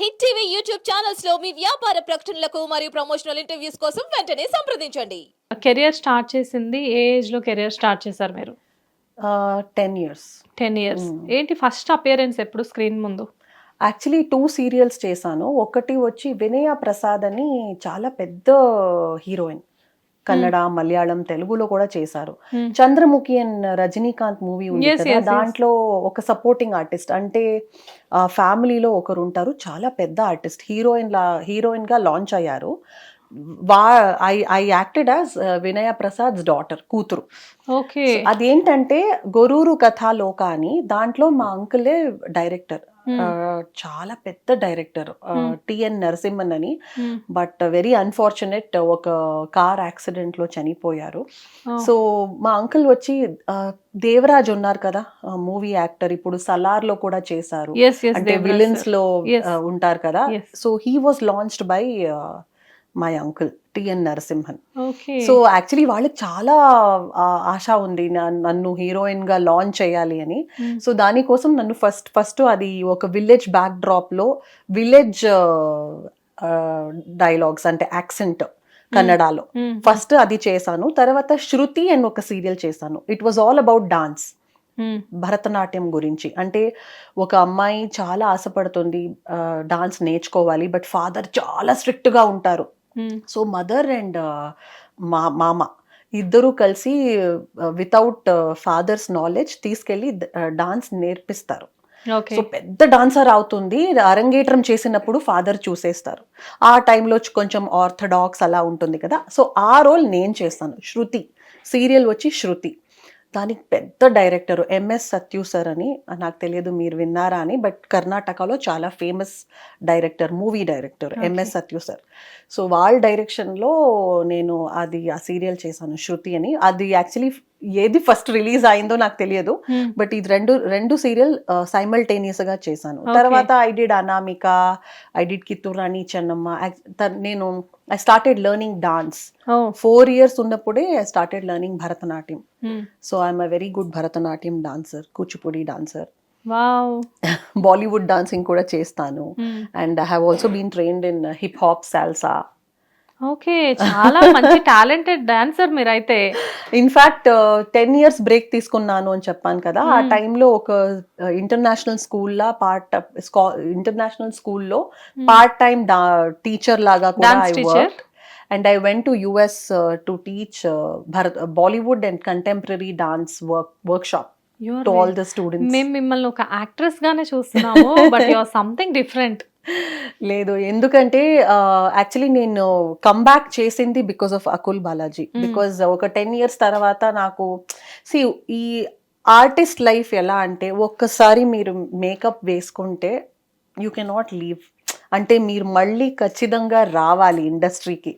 Hit TV YouTube ఛానల్స్లో మీ వ్యాపార ప్రకటనలకు మరియు ప్రమోషనల్ ఇంటర్వ్యూస్ కోసం వెంటనే సంప్రదించండి. కెరియర్ స్టార్ట్ చేసింది ఏ ఏజ్లో కెరియర్ స్టార్ట్ చేశారు మీరు? Ten years. Ten years. ఏంటి ఫస్ట్ అపియరెన్స్ ఎప్పుడు స్క్రీన్ ముందు? యాక్చువల్లీ టూ సీరియల్స్ చేశాను. ఒకటి వచ్చి వినయ ప్రసాద్ అని చాలా పెద్ద హీరోయిన్. కన్నడ మలయాళం తెలుగులో కూడా చేశారు. Hmm. Chandramukhi and Rajinikanth movie ఉంది కదా. దాంట్లో ఒక సపోర్టింగ్ ఆర్టిస్ట్ అంటే ఫ్యామిలీలో ఒకరు ఉంటారు చాలా పెద్ద ఆర్టిస్ట్ హీరోయిన్ లా హీరోయిన్గా లాంచ్ అయ్యారు. వా I I acted as Vinaya Prasad's daughter కూతురు. ఓకే అదేంటంటే గొరూరు కథాలోక అని దాంట్లో మా అంకులే డైరెక్టర్. Hmm. చాలా పెద్ద డైరెక్టర్ Hmm. టిఎన్ నరసింహన్ అని. బట్ వెరీ అన్ఫార్చునేట్ ఒక కార్ యాక్సిడెంట్లో చనిపోయారు సో మా అంకుల్ వచ్చి దేవరాజ్ ఉన్నారు కదా మూవీ యాక్టర్ ఇప్పుడు సలార్లో కూడా చేశారు. అంటే విలన్స్లో ఉంటారు కదా. So he was launched by my uncle TN Narasimhan so actually వాళ్ళకి చాలా ఆశ ఉంది నన్ను హీరోయిన్గా లాంచ్ చేయాలి అని. సో దానికోసం నన్ను ఫస్ట్ ఫస్ట్ అది ఒక విలేజ్ బ్యాక్ డ్రాప్లో విలేజ్ డైలాగ్స్ అంటే యాక్సెంట్ కన్నడలో. ఫస్ట్ అది చేశాను. తర్వాత శృతి అని ఒక సీరియల్ చేశాను. It was all about dance Bharatanatyam గురించి. అంటే ఒక అమ్మాయి చాలా ఆశపడుతుంది డాన్స్ నేర్చుకోవాలి బట్ ఫాదర్ చాలా స్ట్రిక్ట్గా ఉంటారు. సో మదర్ అండ్ మా మామ ఇద్దరు కలిసి వితౌట్ ఫాదర్స్ నాలెడ్జ్ తీసుకెళ్ళి డాన్స్ నేర్పిస్తారు. ఓకే సో పెద్ద డాన్సర్ అవుతుంది. అరంగేట్రం చేసినప్పుడు ఫాదర్ చూసేస్తారు. ఆ టైంలో కొంచెం ఆర్థడాక్స్ అలా ఉంటుంది కదా. సో ఆ రోల్ నేను చేస్తాను. శృతి. సీరియల్ వచ్చి శృతి. దానికి పెద్ద డైరెక్టర్ ఎంఎస్ సత్యు సార్ అని నాకు తెలియదు మీరు విన్నారా అని బట్ కర్ణాటకలో చాలా famous director movie director. MS Sathyu sir so వాళ్ళ డైరెక్షన్లో నేను అది ఆ సీరియల్ చేశాను శృతి అని అది యాక్చువల్లీ ఏది ఫస్ట్ రిలీజ్ అయిందో నాకు తెలియదు బట్ ఇది రెండు రెండు సీరియల్ సైమల్టేనియస్గా చేశాను. తర్వాత I did Anamika I did Kitturani Chennamma నేను I started learning dance four years ఉన్నప్పుడే I started learning Bharatanatyam so I'm a very good Bharatanatyam dancer Kuchipudi dancer Bollywood dancing కూడా చేస్తాను. And I have also been trained in hip hop salsa okay చాలా మంచి talented dancer మీరైతే. In fact ten years break తీసుకున్నాను అని చెప్పాను కదా. ఆ Hmm. టైంలో ఒక ఇంటర్నేషనల్ స్కూల్లో పార్ట్ ఇంటర్నేషనల్ స్కూల్లో పార్ట్ టైం టీచర్ లాగా కూడా Dance I teacher? Work and I went to US to teach Bharat Bollywood and contemporary dance work work shop You are to all the students మేము మిమ్మల్ని ఒక actress గానే చూస్తున్నాము but you are something different లేదు. ఎందుకంటే actually నేను comeback చేసింది because of Akul Balaji. Because ఒక టెన్ ఇయర్స్ తర్వాత నాకు సి ఈ ఆర్టిస్ట్ లైఫ్ ఎలా అంటే ఒక్కసారి మీరు మేకప్ వేసుకుంటే యూ కెనాట్ లీవ్ అంటే మీరు మళ్ళీ ఖచ్చితంగా రావాలి ఇండస్ట్రీకి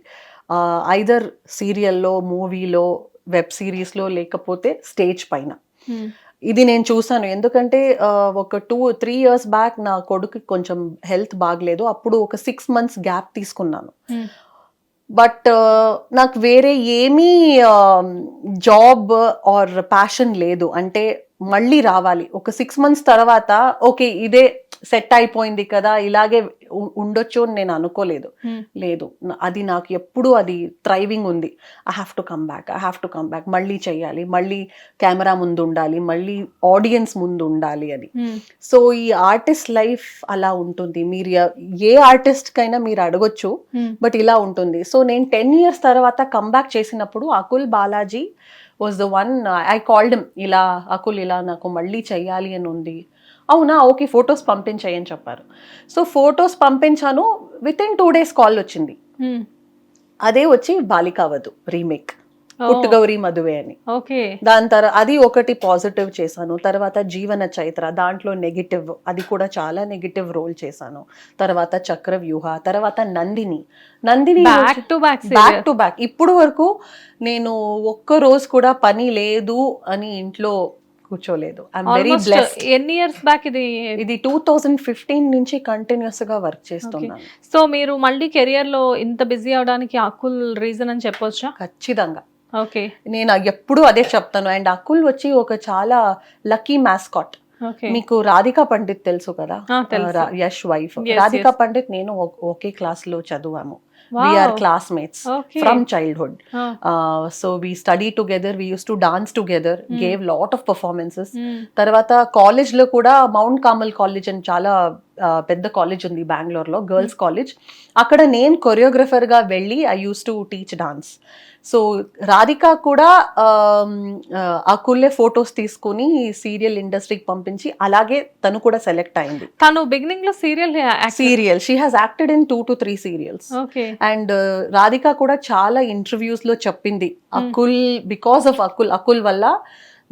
ఐదర్ సీరియల్లో మూవీలో వెబ్ సిరీస్లో లేకపోతే స్టేజ్ పైన. ఇది నేను చూసాను. ఎందుకంటే ఒక టూ త్రీ ఇయర్స్ బ్యాక్ నా కొడుకు కొంచెం హెల్త్ బాగలేదు. అప్పుడు ఒక సిక్స్ మంత్స్ గ్యాప్ తీసుకున్నాను. బట్ నాకు వేరే ఏమీ జాబ్ ఆర్ ప్యాషన్ లేదు. అంటే మళ్ళీ రావాలి. ఒక సిక్స్ మంత్స్ తర్వాత ఓకే ఇదే సెట్ అయిపోయింది కదా ఇలాగే ఉండొచ్చు అని నేను అనుకోలేదు. లేదు. నా- అది నాకు ఎప్పుడు అది థ్రైవింగ్ ఉంది. I have to come back I have to come back మళ్ళీ చేయాలి మళ్ళీ కెమెరా ముందు ఉండాలి మళ్ళీ ఆడియన్స్ ముందు ఉండాలి అని సో ఈ ఆర్టిస్ట్ లైఫ్ అలా ఉంటుంది. మీరు ఏ ఆర్టిస్ట్ కైనా మీరు అడగొచ్చు బట్ ఇలా ఉంటుంది. సో నేను టెన్ ఇయర్స్ తర్వాత కమ్బ్యాక్ చేసినప్పుడు Akul Balaji was the one I called ఇలా అకుల్ ఇలా నాకు మళ్ళీ చెయ్యాలి అని ఉంది. అవునా? ఓకే ఫొటోస్ పంపించాయని చెప్పారు. సో ఫొటోస్ పంపించాను. Within two days call వచ్చింది. అదే వచ్చి బాలికావధు రీమేక్. పుట్టుగౌరి మధువే అని. ఓకే. దాని తర్వాత అది ఒకటి పాజిటివ్ చేశాను. తర్వాత జీవన చైత్ర దాంట్లో నెగిటివ్ అది కూడా చాలా నెగిటివ్ రోల్ చేశాను. తర్వాత చక్ర వ్యూహ తర్వాత Nandini. Nandini back to back back to back ఇప్పుడు వరకు నేను ఒక్క రోజు కూడా పని లేదు అని ఇంట్లో కూర్చోలేదు. వెరీ ఎన్ని ఇయర్స్ బ్యాక్ ఇది ఇది టూ థౌజండ్ ఫిఫ్టీన్ నుంచి కంటిన్యూస్గా వర్క్ చేస్తున్నాను సో మీరు మళ్ళీ కెరియర్లో ఇంత బిజీ అవడానికి అకుల్ రీజన్ అని చెప్పొచ్చా? ఖచ్చితంగా. ఓకే నేను ఎప్పుడూ అదే చెప్తాను. అండ్ అకుల్ వచ్చి ఒక చాలా లక్కీ మ్యాస్కాట్ మీకు రాధికా పండిత్ తెలుసు కదా? యష్ వైఫ్ రాధికా. పండిత్ నేను ఒకే క్లాస్లో చదివాము. Wow. We're classmates Okay. From childhood Ah. So we study together we use to dance together Hmm. Gave lot of performances Mm. తర్వాత కాలేజ్లో కూడా మౌంట్ కామల్ కాలేజ్ అని చాలా పెద్ద కాలేజ్ ఉంది బెంగళూరులో గర్ల్స్ కాలేజ్ అక్కడ నేను కొరియోగ్రఫర్గా వెళ్ళి I use to teach dance so Radhika కూడా అకుల్లే ఫొటోస్ తీసుకుని సీరియల్ ఇండస్ట్రీకి పంపించి అలాగే తను కూడా సెలెక్ట్ అయింది. తను బిగినింగ్లో serial serial she has acted in two to three serials okay and Radhika కూడా చాలా ఇంటర్వ్యూస్లో చెప్పింది అకుల్ బికాస్ ఆఫ్ అకుల్ అకుల్ వల్ల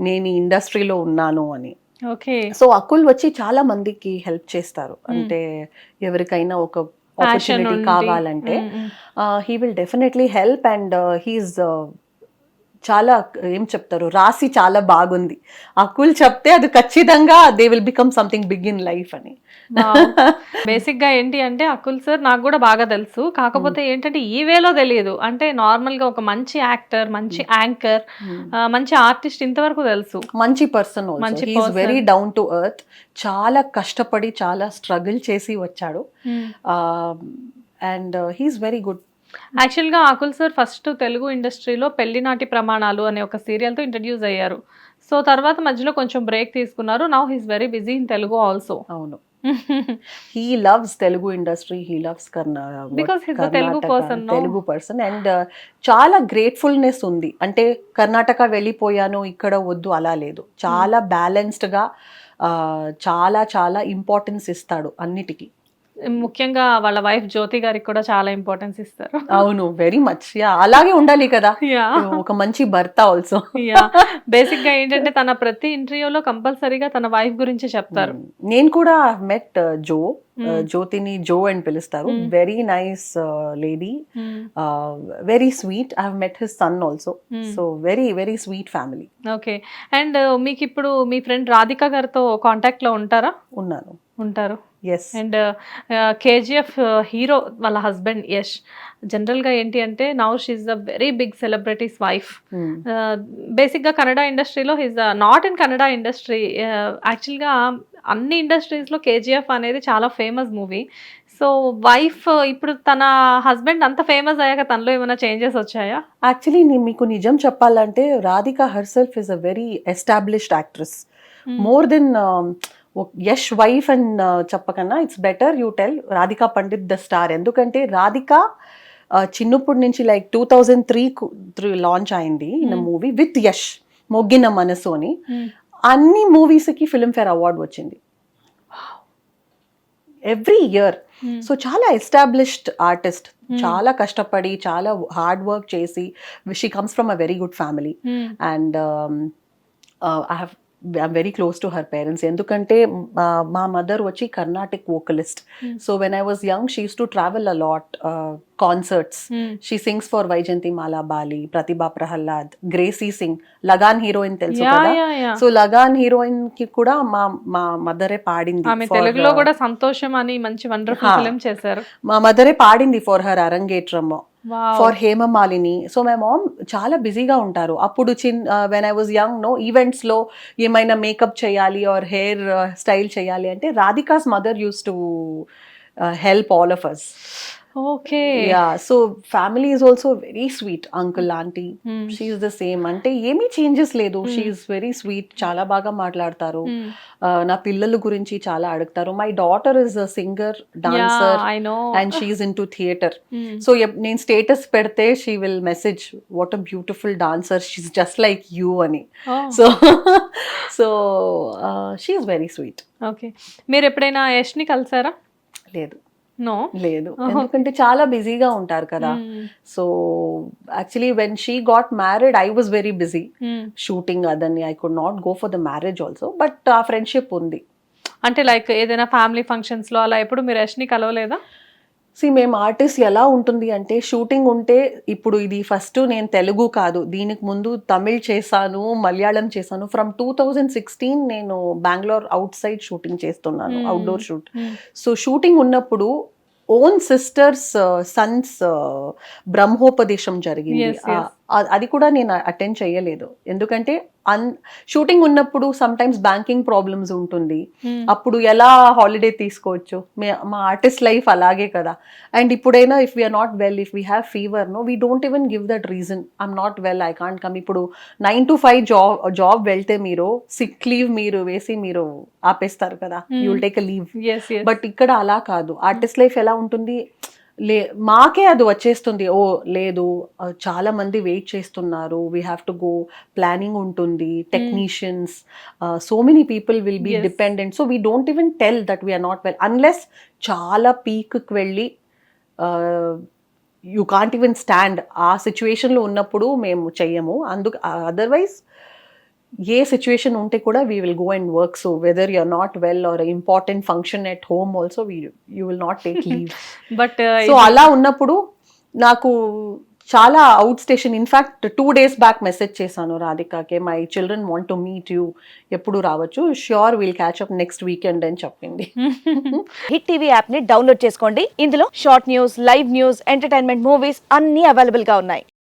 నేను ఈ ఇండస్ట్రీలో ఉన్నాను అని. ఓకే సో అకుల్ వచ్చి చాలా మందికి హెల్ప్ చేస్తారు. అంటే ఎవరికైనా ఒక ఆపర్చునిటీ కావాలంటే he will definitely help and he's చాలా ఏం చెప్తారు? రాసి చాలా బాగుంది. అకుల్ చెప్తే అది ఖచ్చితంగా they will become something big in life అని. బేసిక్ గా ఏంటి అంటే అకుల్ సార్ నాకు కూడా బాగా తెలుసు. కాకపోతే ఏంటంటే ఈ వేలో తెలియదు. అంటే నార్మల్గా ఒక మంచి యాక్టర్ మంచి యాంకర్ మంచి ఆర్టిస్ట్ ఇంతవరకు తెలుసు. మంచి పర్సన్ మంచి. వెరీ డౌన్ టు ఎర్త్ చాలా కష్టపడి చాలా స్ట్రగుల్ చేసి వచ్చాడు. అండ్ హీస్ వెరీ గుడ్ యాక్చువల్గా అకుల్ సార్ ఫస్ట్ తెలుగు ఇండస్ట్రీలో పెళ్ళినాటి ప్రమాణాలు అనే ఒక సీరియల్తో ఇంట్రడ్యూస్ అయ్యారు. సో తర్వాత మధ్యలో కొంచెం బ్రేక్ తీసుకున్నారు. Now he's very busy in Telugu also అవును. He loves Telugu industry he loves? Telugu person and చాలా గ్రేట్ఫుల్నెస్ ఉంది. అంటే కర్ణాటక వెళ్ళిపోయాను ఇక్కడ వద్దు అలా లేదు. చాలా బ్యాలెన్స్డ్గా ఆ, చాలా చాలా ఇంపార్టెన్స్ ఇస్తాడు అన్నిటికీ. ముఖ్యంగా వాళ్ళ వైఫ్ జ్యోతి గారికి కూడా చాలా ఇంపార్టెన్స్ ఇస్తారు. అవును వెరీ మచ్ యా అలాగే ఉండాలి కదా. ఒక మంచి భర్త ఆల్సో యా బేసిక్గా ఏంటంటే తన ప్రతి ఇంటర్వ్యూలో కంపల్సరీగా తన వైఫ్ గురించి చెప్తారు. నేను కూడా మెట్ జో Hmm. జ్యోతిని జో అని పిలుస్తారు. Hmm. Very nice lady very sweet I met his son also Hmm. So very very sweet family okay and మీకు ఇప్పుడు మీ ఫ్రెండ్ రాధిక గారితో కాంటాక్ట్లో ఉంటారా? ఉన్నాను. ఉంటారు. అండ్ కేజీఎఫ్ హీరో వాళ్ళ హస్బెండ్ యష్ జనరల్గా ఏంటి అంటే now she's a very big celebrities wife. బేసిక్గా కన్నడ ఇండస్ట్రీలో his not in Kannada industry యాక్చువల్గా అన్ని ఇండస్ట్రీస్లో కేజీఎఫ్ అనేది చాలా ఫేమస్ మూవీ సో వైఫ్ ఇప్పుడు తన హస్బెండ్ అంత ఫేమస్ అయ్యాక తనలో ఏమైనా చేంజెస్ వచ్చాయా? యాక్చువల్లీ నేను మీకు నిజం చెప్పాలంటే Radhika herself is a very established actress more than Yash wife and చెప్పకన్నా it's better you tell Radhika Pandit the star. ఎందుకంటే రాధిక చిన్నప్పటి నుంచి like two thousand three three launch అయింది in Hmm. Movie with Yash Moggina Manasu అని అన్ని మూవీస్కి Filmfare award వచ్చింది. Every year so చాలా established artist చాలా కష్టపడి చాలా హార్డ్ వర్క్ చేసి she comes from a very good family and I have I'm very close to her parents ఎందుకంటే మా- మదర్ వచ్చి Carnatic vocalist. So when I was young she use to travel a lot concerts she sings for Vyjayanthimala Bali Prathibha Prahlad Gracy Singh Lagaan heroine తెలుసు కదా? So Lagaan హీరోయిన్కి కూడా మా మా మదరే పాడింది తెలుగులో కూడా సంతోషం అని మంచి వండర్ఫుల్ చేశారు. మా మదరే పాడింది for her arangetram. For Hema Malini so my mom చాలా బిజీగా ఉంటారు అప్పుడు చిన్ when I was young no ఈవెంట్స్లో ఏమైనా మేకప్ చేయాలి ఆర్ హెయిర్ స్టైల్ చేయాలి అంటే Radhika's mother use to help all of us okay. Yeah so family is also very sweet uncle aunty. She's the same అంటే ఏమీ చేంజెస్ లేదు she's very sweet చాలా బాగా మాట్లాడతారు నా పిల్లల గురించి చాలా అడుగుతారు my daughter is a singer dancer I know and she's in to theatre so నేను స్టేటస్ పెడితే she will message what a beautiful dancer she's just like you అని. So so she's very sweet okay మీరు ఎప్పుడైనా యష్ని కలిసారా? లేదు. No? లేదు. ఎందుకంటే చాలా బిజీగా ఉంటారు కదా. So actually when she got married I was very busy shooting అదని. I could not go for the marriage also but ఆ ఫ్రెండ్షిప్ ఉంది. అంటే లైక్ ఏదైనా ఫ్యామిలీ ఫంక్షన్స్లో అలా ఎప్పుడు మీరు యష్ని కలవలేదా? సి మేము ఆర్టిస్ట్ ఎలా ఉంటుంది అంటే షూటింగ్ ఉంటే ఇప్పుడు ఇది ఫస్ట్ నేను తెలుగు కాదు. దీనికి ముందు తమిళ్ చేశాను మలయాళం చేశాను. ఫ్రమ్ టూ థౌజండ్ సిక్స్టీన్ నేను బెంగళూరు అవుట్ సైడ్ షూటింగ్ చేస్తున్నాను. అవుట్డోర్ షూట్ సో షూటింగ్ ఉన్నప్పుడు ఓన్ సిస్టర్స్ సన్స్ బ్రహ్మోపదేశం జరిగింది. అది కూడా నేను అటెండ్ చేయలేదు. ఎందుకంటే అన్ షూటింగ్ ఉన్నప్పుడు సమ్ టైమ్స్ బ్యాంకింగ్ ప్రాబ్లమ్స్ ఉంటుంది అప్పుడు ఎలా హాలిడే తీసుకోవచ్చు? మే- ఆర్టిస్ట్ లైఫ్ అలాగే కదా. అండ్ ఇప్పుడైనా if we're not well if we have fever no we don't even give that reason I'm not well I can't come ఇప్పుడు nine to five job job వెళ్తే మీరు సిక్ లీవ్ మీరు వేసి మీరు ఆపేస్తారు కదా. You will take a leave but ఇక్కడ అలా కాదు. ఆర్టిస్ట్ లైఫ్ ఎలా ఉంటుంది? లే మాకే అది వచ్చేస్తుంది. ఓ లేదు చాలా మంది వెయిట్ చేస్తున్నారు. We have to go planning ఉంటుంది. Technicians so many people will be. Dependent so we don't even tell that we're not well unless చాలా పీక్కి వెళ్ళి యూ కాంట్ ఈవెన్ స్టాండ్ ఆ సిచ్యువేషన్లో ఉన్నప్పుడు మేము చెయ్యము. అందుకు అదర్వైజ్ ఏ సిచ్యువేషన్ ఉంటే కూడా we will go and work so whether you're not well or important function at home also we you will not take leave but so అలా ఉన్నప్పుడు నాకు చాలా out station in fact two days back message చేశాను రాధికాకి my children want to meet you ఎప్పుడు రావచ్చు? Sure will catch up next weekend అని చెప్పింది. Hit TV యాప్ని డౌన్లోడ్ చేసుకోండి. ఇందులో short news live news entertainment movies అన్ని అవైలబుల్గా ఉన్నాయి.